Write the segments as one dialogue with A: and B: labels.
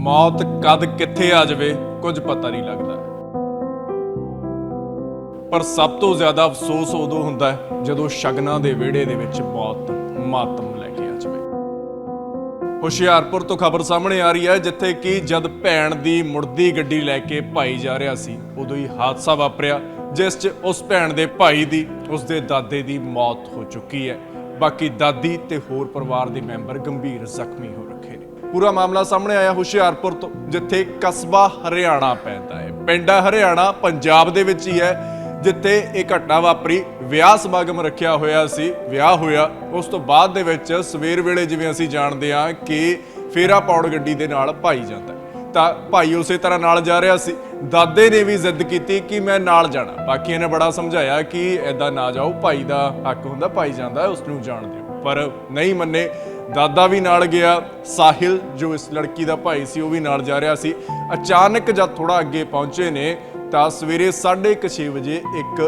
A: ਮੌਤ ਕਦ ਕਿੱਥੇ ਆ ਜਾਵੇ, ਕੁਝ ਪਤਾ ਨਹੀਂ ਲੱਗਦਾ। ਪਰ ਸਭ ਤੋਂ ਜ਼ਿਆਦਾ ਅਫਸੋਸ ਉਦੋਂ ਹੁੰਦਾ ਹੈ, ਜਦੋਂ ਸ਼ਗਨਾਂ ਦੇ ਵਿਹੜੇ ਦੇ ਵਿੱਚ ਮੌਤ ਮਾਤਮ ਲੈ ਕੇ ਆ ਜਾਵੇ। ਹੁਸ਼ਿਆਰਪੁਰ ਤੋਂ ਖਬਰ ਸਾਹਮਣੇ ਆ ਰਹੀ ਹੈ, ਜਿੱਥੇ ਕਿ ਜਦ ਭੈਣ ਦੀ ਮੁੜਦੀ ਗੱਡੀ ਲੈ ਕੇ ਭਾਈ ਜਾ ਰਿਹਾ ਸੀ, ਉਦੋਂ ਹੀ ਹਾਦਸਾ ਵਾਪਰਿਆ, ਜਿਸ 'ਚ ਉਸ ਭੈਣ ਦੇ ਭਾਈ ਦੀ, ਉਸ ਦੇ ਦਾਦੇ ਦੀ ਮੌਤ ਹੋ ਚੁੱਕੀ ਹੈ। ਬਾਕੀ ਦਾਦੀ ਤੇ ਹੋਰ ਪਰਿਵਾਰ ਦੇ ਮੈਂਬਰ ਗੰਭੀਰ ਜ਼ਖਮੀ ਹੋ ਰੱਖੇ ਨੇ। ਪੂਰਾ ਮਾਮਲਾ ਸਾਹਮਣੇ ਆਇਆ ਹੁਸ਼ਿਆਰਪੁਰ ਤੋਂ ਜਿੱਥੇ ਕਸਬਾ ਹਰਿਆਣਾ ਪੈਂਦਾ ਹੈ। ਪਿੰਡ ਹਰਿਆਣਾ ਪੰਜਾਬ ਦੇ ਵਿੱਚ ਹੀ ਹੈ ਜਿੱਥੇ ਇਹ ਘਟਨਾ ਵਾਪਰੀ। ਵਿਆਹ ਸਮਾਗਮ ਰੱਖਿਆ ਹੋਇਆ ਸੀ ਵਿਆਹ ਹੋਇਆ। ਉਸ ਤੋਂ ਬਾਅਦ ਦੇ ਵਿੱਚ ਸਵੇਰ ਵੇਲੇ ਜਿਵੇਂ ਅਸੀਂ ਜਾਣਦੇ ਹਾਂ ਕਿ ਫੇਰਾ ਪਾਉਣ ਗੱਡੀ ਦੇ ਨਾਲ ਭਾਈ ਜਾਂਦਾ ਤਾਂ ਭਾਈ ਉਸੇ ਤਰ੍ਹਾਂ ਨਾਲ ਜਾ ਰਿਹਾ ਸੀ। ਦਾਦੇ ਨੇ ਵੀ ਜ਼ਿੱਦ ਕੀਤੀ ਕਿ ਮੈਂ ਨਾਲ ਜਾਣਾ। ਬਾਕੀਆਂ ਨੇ ਬੜਾ ਸਮਝਾਇਆ ਕਿ ਐਦਾਂ ਨਾ ਜਾਓ ਭਾਈ ਦਾ ਹੱਕ ਹੁੰਦਾ ਭਾਈ ਜਾਂਦਾ ਹੈ, ਉਸ ਨੂੰ ਜਾਣ ਦਿਓ। ਪਰ ਨਹੀਂ ਮੰਨੇ। ਦਾਦਾ ਵੀ ਨਾਲ ਗਿਆ, ਸਾਹਿਲ, ਜੋ ਇਸ ਲੜਕੀ ਦਾ ਭਾਈ ਸੀ, ਉਹ ਵੀ ਨਾਲ ਜਾ ਰਿਹਾ ਸੀ। ਅਚਾਨਕ ਜਦ ਥੋੜਾ ਅੱਗੇ ਪਹੁੰਚੇ ਨੇ, ਤਾਂ ਸਵੇਰੇ 6:30 ਵਜੇ ਇੱਕ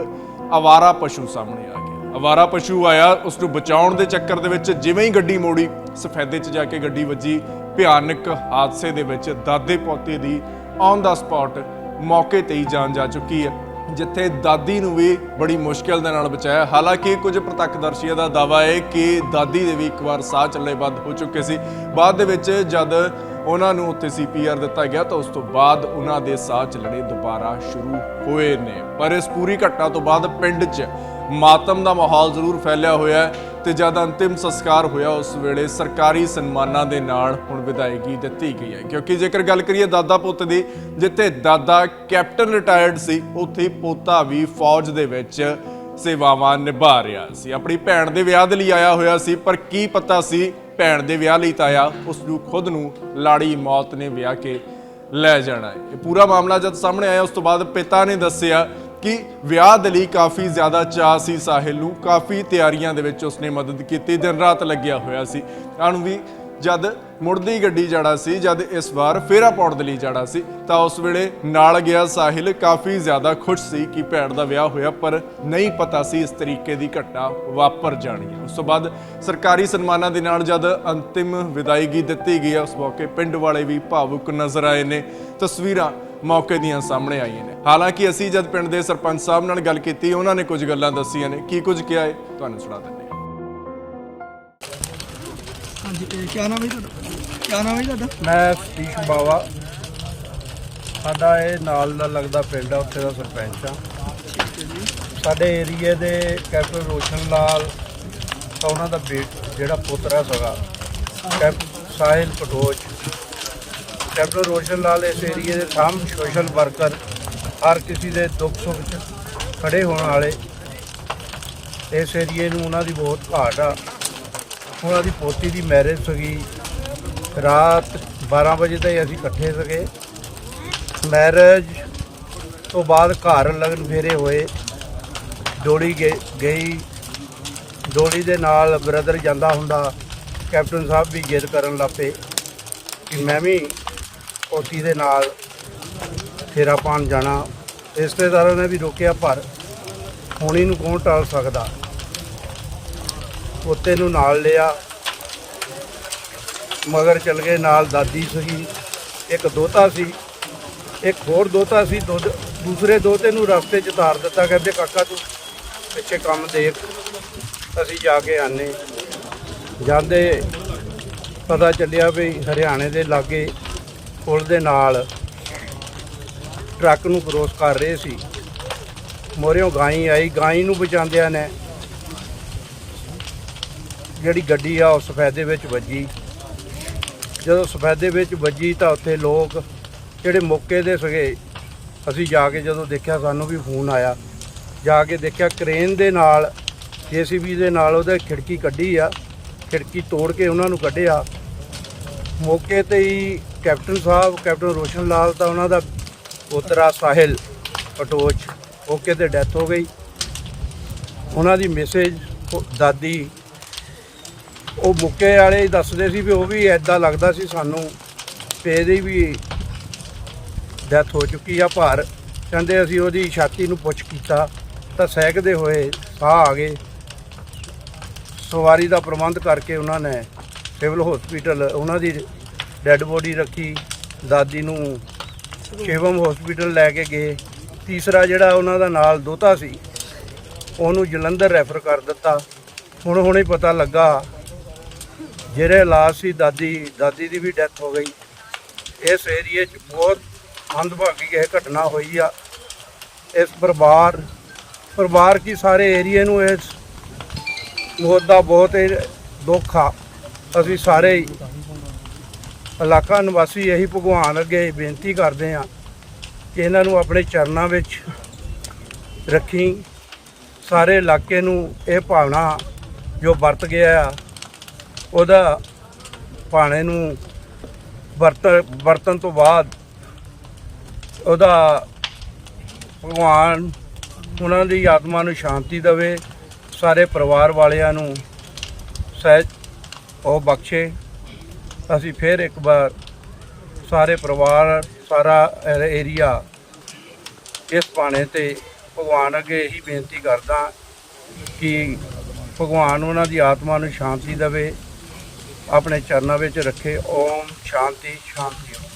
A: ਅਵਾਰਾ ਪਸ਼ੂ ਸਾਹਮਣੇ ਆ ਗਿਆ। ਅਵਾਰਾ ਪਸ਼ੂ ਆਇਆ, ਉਸ ਨੂੰ ਬਚਾਉਣ ਦੇ ਚੱਕਰ ਦੇ ਵਿੱਚ ਜਿਵੇਂ ਹੀ ਗੱਡੀ ਮੋੜੀ, ਸਫੈਦੇ 'ਚ ਜਾ ਕੇ ਗੱਡੀ ਵੱਜੀ। ਭਿਆਨਕ ਹਾਦਸੇ ਦੇ ਵਿੱਚ ਦਾਦੇ ਪੋਤੇ ਦੀ ਔਨ ਦਾ ਸਪੌਟ ਮੌਕੇ ਤੇ ਹੀ ਜਾਨ ਜਾ ਚੁੱਕੀ ਹੈ। ਜਿੱਥੇ ਦਾਦੀ ਨੂੰ ਵੀ ਬੜੀ ਮੁਸ਼ਕਿਲ ਦੇ ਨਾਲ ਬਚਾਇਆ। ਹਾਲਾਂਕਿ ਕੁਝ ਪ੍ਰਤੱਖਦਰਸ਼ੀਆਂ ਦਾ ਦਾਵਾ ਹੈ ਕਿ ਦਾਦੀ ਦੇ ਵੀ ਇੱਕ ਵਾਰ ਸਾਹ ਚੱਲੇ ਬੰਦ ਹੋ ਚੁੱਕੇ ਸੀ। ਬਾਅਦ ਦੇ ਵਿੱਚ ਜਦ ਉਹਨਾਂ ਨੂੰ ਉੱਥੇ ਸੀਪੀਆਰ ਦਿੱਤਾ ਗਿਆ ਤਾਂ ਉਸ ਤੋਂ ਬਾਅਦ ਉਹਨਾਂ ਦੇ ਸਾਹ ਚੱਲਣੇ ਦੁਬਾਰਾ ਸ਼ੁਰੂ ਹੋਏ ਨੇ। ਪਰ ਇਸ ਪੂਰੀ ਘਟਨਾ ਤੋਂ ਬਾਅਦ ਪਿੰਡ 'ਚ ਮਾਤਮ ਦਾ ਮਾਹੌਲ ਜ਼ਰੂਰ ਫੈਲਿਆ ਹੋਇਆ ਹੈ ਤੇ ਜਦ ਅੰਤਿਮ ਸੰਸਕਾਰ ਹੋਇਆ, ਉਸ ਵੇਲੇ ਸਰਕਾਰੀ ਸਨਮਾਨਾਂ ਦੇ ਨਾਲ ਹੁਣ ਵਿਦਾਇਗੀ ਦਿੱਤੀ ਗਈ ਹੈ। ਕਿਉਂਕਿ ਜੇਕਰ ਗੱਲ ਕਰੀਏ ਦਾਦਾ ਪੁੱਤ ਦੀ, ਜਿੱਥੇ ਦਾਦਾ ਕੈਪਟਨ ਰਿਟਾਇਰਡ ਸੀ, ਉੱਥੇ ਪੋਤਾ ਵੀ ਫੌਜ ਦੇ ਵਿੱਚ ਸੇਵਾਵਾਂ ਨਿਭਾ ਰਿਹਾ ਸੀ। ਆਪਣੀ ਭੈਣ ਦੇ ਵਿਆਹ ਦੇ ਲਈ ਆਇਆ ਹੋਇਆ ਸੀ, ਪਰ ਕੀ ਪਤਾ ਸੀ ਭੈਣ ਦੇ ਵਿਆਹ ਲਈ ਤਾਇਆ ਆਇਆ, ਉਸ ਨੂੰ ਖੁਦ ਨੂੰ ਲਾੜੀ ਮੌਤ ਨੇ ਵਿਆਹ ਕੇ ਲੈ ਜਾਣਾ ਹੈ। ਇਹ ਪੂਰਾ ਮਾਮਲਾ ਜਦ ਸਾਹਮਣੇ ਆਇਆ, ਉਸ ਤੋਂ ਬਾਅਦ ਪਿਤਾ ਨੇ ਦੱਸਿਆ ਕਿ ਵਿਆਹ ਦੇ ਲਈ ਕਾਫੀ ਜ਼ਿਆਦਾ ਚਾਅ ਸੀ ਸਾਹਿਲ ਨੂੰ, ਕਾਫੀ ਤਿਆਰੀਆਂ ਦੇ ਵਿੱਚ ਉਸਨੇ ਮਦਦ ਕੀਤੀ, ਦਿਨ ਰਾਤ ਲੱਗਿਆ ਹੋਇਆ ਸੀ। ਅਣੂ ਵੀ ਜਦ ਮੁੜਦੀ ਗੱਡੀ ਜਾਣਾ ਸੀ, ਜਦ ਇਸ ਵਾਰ ਫੇਰਾ ਪਾਉਣ ਦੇ ਲਈ ਜਾਣਾ ਸੀ, ਤਾਂ ਉਸ ਵੇਲੇ ਨਾਲ ਗਿਆ ਸਾਹਿਲ ਕਾਫੀ ਜ਼ਿਆਦਾ ਖੁਸ਼ ਸੀ ਕਿ ਭੈਣ ਦਾ ਵਿਆਹ ਹੋਇਆ, ਪਰ ਨਹੀਂ ਪਤਾ ਸੀ ਇਸ ਤਰੀਕੇ ਦੀ ਘਟਨਾ ਵਾਪਰ ਜਾਣੀ ਹੈ। ਉਸ ਤੋਂ ਬਾਅਦ ਸਰਕਾਰੀ ਸਨਮਾਨਾਂ ਦੇ ਨਾਲ ਜਦ ਅੰਤਿਮ ਵਿਦਾਇਗੀ ਦਿੱਤੀ ਗਈ ਉਸ ਮੌਕੇ ਪਿੰਡ ਵਾਲੇ ਵੀ ਭਾਵੁਕ ਨਜ਼ਰ ਆਏ ਨੇ। ਤਸਵੀਰਾਂ ਮੌਕੇ ਦੀਆਂ ਸਾਹਮਣੇ ਆਈਆਂ ਨੇ। ਹਾਲਾਂਕਿ ਅਸੀਂ ਜਦ ਪਿੰਡ ਦੇ ਸਰਪੰਚ ਸਾਹਿਬ ਨਾਲ ਗੱਲ ਕੀਤੀ, ਉਹਨਾਂ ਨੇ ਕੁਝ ਗੱਲਾਂ ਦੱਸੀਆਂ ਨੇ। ਕੀ ਕੁਝ ਕਿਹਾ ਹੈ? ਤੁਹਾਨੂੰ ਸੁਣਾ ਦਿੰਦੇ ਹਾਂ।
B: ਹਾਂਜੀ ਤੇ ਕੀ ਨਾਮ ਹੈ ਜੀ ਤੁਹਾਡਾ? ਕੀ ਨਾਮ ਹੈ ਜੀ ਤੁਹਾਡਾ?
C: ਮੈਂ ਸਤੀਸ਼ ਬਾਵਾ। ਸਾਡਾ ਇਹ ਨਾਲ ਦਾ ਲੱਗਦਾ ਪਿੰਡ ਆ, ਉੱਥੇ ਦਾ ਸਰਪੰਚ ਆ। ਸਾਡੇ ਏਰੀਏ ਦੇ ਕੈਪਟਨ ਰੋਸ਼ਨ ਲਾਲ ਤਾਂ ਉਹਨਾਂ ਦਾ ਬੇਟ ਜਿਹੜਾ ਪੁੱਤਰਾ ਸੀਗਾ, ਕੈਪ, ਸਾਹਿਲ ਪਟੋਚ। ਕੈਪਟਨ ਰੋਸ਼ਨ ਲਾਲ ਇਸ ਏਰੀਏ ਦੇ ਥੰਮ ਸੋਸ਼ਲ ਵਰਕਰ, ਹਰ ਕਿਸੇ ਦੇ ਦੁੱਖ ਸੁੱਖ 'ਚ ਖੜੇ ਹੋਣ ਵਾਲੇ। ਇਸ ਏਰੀਏ ਨੂੰ ਉਹਨਾਂ ਦੀ ਬਹੁਤ ਘਾਟ ਆ। ਉਹਨਾਂ ਦੀ ਪੋਤੀ ਦੀ ਮੈਰਿਜ ਸੀਗੀ ਰਾਤ 12 ਵਜੇ ਤਾਈਂ ਅਸੀਂ ਇਕੱਠੇ ਸੀਗੇ। ਮੈਰਿਜ ਤੋਂ ਬਾਅਦ ਘਰ ਲਗਨ ਫੇਰੇ ਹੋਏ। ਡੋਲੀ ਗੇ- ਗਈ। ਡੋਲੀ ਦੇ ਨਾਲ ਬ੍ਰਦਰ ਜਾਂਦਾ ਹੁੰਦਾ। ਕੈਪਟਨ ਸਾਹਿਬ ਵੀ ਜਿੱਦ ਕਰਨ ਲੱਪੇ ਕਿ ਮੈਂ ਵੀ ਪੋਤੀ ਦੇ ਨਾਲ ਫੇਰਾ ਪਾਣ ਜਾਣਾ। ਰਿਸ਼ਤੇਦਾਰਾਂ ਨੇ ਵੀ ਰੋਕਿਆ, ਪਰ ਹੋਣੀ ਨੂੰ ਕੌਣ ਟਾਲ ਸਕਦਾ? ਪੋਤੇ ਨੂੰ ਨਾਲ ਲਿਆ। ਮਗਰ ਚਲ ਗਏ ਨਾਲ ਦਾਦੀ ਸੀਗੀ ਇੱਕ ਦੋਤਾ ਸੀ, ਇੱਕ ਹੋਰ ਦੋਤਾ ਸੀ। ਦੋ ਦੂਸਰੇ ਦੋਤੇ ਨੂੰ ਰਸਤੇ 'ਚ ਉਤਾਰ ਦਿੱਤਾ, ਕਹਿੰਦੇ, ਕਾਕਾ, ਤੂੰ ਪਿੱਛੇ ਕੰਮ ਦੇਖ। ਅਸੀਂ ਜਾ ਕੇ ਆਨੇ ਜਾਂਦੇ, ਪਤਾ ਚੱਲਿਆ ਵੀ ਹਰਿਆਣੇ ਦੇ ਲਾਗੇ ਪੁਲ ਦੇ ਨਾਲ ਟਰੱਕ ਨੂੰ ਕ੍ਰੋਸ ਕਰ ਰਹੇ ਸੀ। ਮੋਰਿਓਂ ਗਾਈ ਆਈ, ਗਾਈ ਨੂੰ ਬਚਾਉਂਦਿਆਂ ਨੇ ਜਿਹੜੀ ਗੱਡੀ ਆ, ਉਹ ਸਫੈਦੇ ਵਿੱਚ ਵੱਜੀ। ਜਦੋਂ ਸਫੈਦੇ ਵਿੱਚ ਵੱਜੀ ਤਾਂ ਉੱਥੇ ਲੋਕ ਜਿਹੜੇ ਮੌਕੇ ਦੇ ਸੀਗੇ, ਅਸੀਂ ਜਾ ਕੇ ਜਦੋਂ ਦੇਖਿਆ, ਸਾਨੂੰ ਵੀ ਫੋਨ ਆਇਆ। ਜਾ ਕੇ ਦੇਖਿਆ, ਕ੍ਰੇਨ ਦੇ ਨਾਲ, ਜੀਸੀਬੀ ਦੇ ਨਾਲ ਉਹਦੇ ਖਿੜਕੀ ਕੱਢੀ ਆ। ਖਿੜਕੀ ਤੋੜ ਕੇ ਉਹਨਾਂ ਨੂੰ ਕੱਢਿਆ। ਮੌਕੇ ਤੇ ਹੀ ਕੈਪਟਨ ਸਾਹਿਬ, ਕੈਪਟਨ ਰੋਸ਼ਨ ਲਾਲ ਤਾਂ ਉਹਨਾਂ ਦਾ ਪੋਤਰਾ ਸਾਹਿਲ ਪਟੋਚ ਮੌਕੇ ਤੇ ਡੈਥ ਹੋ ਗਈ। ਉਹਨਾਂ ਦੀ ਮੈਸੇਜ ਦਾਦੀ ਉਹ ਮੁੱਕੇ ਵਾਲੇ ਦੱਸਦੇ ਸੀ ਵੀ ਉਹ ਵੀ ਐਦਾਂ ਲੱਗਦਾ ਸੀ ਸਾਨੂੰ ਤੇ ਇਹਦੀ ਵੀ ਡੈਥ ਹੋ ਚੁੱਕੀ ਆ ਪਰ ਕਹਿੰਦੇ ਅਸੀਂ ਉਹਦੀ ਛਾਤੀ ਨੂੰ ਪੁੱਛ ਕੀਤਾ, ਤਾਂ ਸਹਿਕਦੇ ਹੋਏ ਸਾਹ ਆ ਗਏ। ਸਵਾਰੀ ਦਾ ਪ੍ਰਬੰਧ ਕਰਕੇ ਉਹਨਾਂ ਨੇ ਸਿਵਲ ਹਸਪੀਟਲ ਉਹਨਾਂ ਦੀ ਡੈੱਡ ਬੋਡੀ ਰੱਖੀ, ਦਾਦੀ ਨੂੰ ਸ਼ਿਵਮ ਹਸਪੀਟਲ ਲੈ ਕੇ ਗਏ। ਤੀਸਰਾ ਜਿਹੜਾ ਉਹਨਾਂ ਦਾ ਨਾਲ ਦੋਤਾ ਸੀ, ਉਹਨੂੰ ਜਲੰਧਰ ਰੈਫਰ ਕਰ ਦਿੱਤਾ। ਹੁਣ ਹੁਣੇ ਪਤਾ ਲੱਗਾ ਜਿਹੜੇ ਇਲਾਜ ਸੀ, ਦਾਦੀ ਦਾਦੀ ਦੀ ਵੀ ਡੈਥ ਹੋ ਗਈ। ਇਸ ਏਰੀਏ 'ਚ ਬਹੁਤ ਮੰਦਭਾਗੀ ਇਹ ਘਟਨਾ ਹੋਈ ਆ। ਇਸ ਪਰਿਵਾਰ ਪਰਿਵਾਰ ਕੀ ਸਾਰੇ ਏਰੀਏ ਨੂੰ ਇਸ ਮੌਤ ਦਾ ਬਹੁਤ ਹੀ ਦੁੱਖ ਆ। ਅਸੀਂ ਸਾਰੇ ਇਲਾਕਾ ਨਿਵਾਸੀ ਇਹੀ ਭਗਵਾਨ ਅੱਗੇ ਬੇਨਤੀ ਕਰਦੇ ਆ ਕਿ ਇਹਨਾਂ ਨੂੰ ਆਪਣੇ ਚਰਨਾਂ ਵਿੱਚ ਰੱਖੀ। ਸਾਰੇ ਇਲਾਕੇ ਨੂੰ ਇਹ ਭਾਵਨਾ ਜੋ ਵਰਤ ਗਿਆ ਆ ਉਹਦਾ ਭਾਣੇ ਨੂੰ ਵਰਤ ਵਰਤਨ ਤੋਂ ਬਾਅਦ ਉਹਦਾ ਭਗਵਾਨ ਉਹਨਾਂ ਦੀ ਆਤਮਾ ਨੂੰ ਸ਼ਾਂਤੀ ਦੇਵੇ, ਸਾਰੇ ਪਰਿਵਾਰ ਵਾਲਿਆਂ ਨੂੰ ਸਹਿਜ ਉਹ ਬਖਸ਼ੇ। ਅਸੀਂ ਫਿਰ ਇੱਕ ਵਾਰ ਸਾਰੇ ਪਰਿਵਾਰ, ਸਾਰਾ ਏਰੀਆ ਇਸ ਪਾਣੇ ਤੇ ਭਗਵਾਨ ਅੱਗੇ ਇਹੀ ਬੇਨਤੀ ਕਰਦਾ ਕਿ ਭਗਵਾਨ ਉਹਨਾਂ ਦੀ ਆਤਮਾ ਨੂੰ ਸ਼ਾਂਤੀ ਦੇਵੇ। ਆਪਣੇ ਚਰਨਾਂ ਵਿੱਚ ਰੱਖੇ। ਓਮ ਸ਼ਾਂਤੀ ਸ਼ਾਂਤੀ।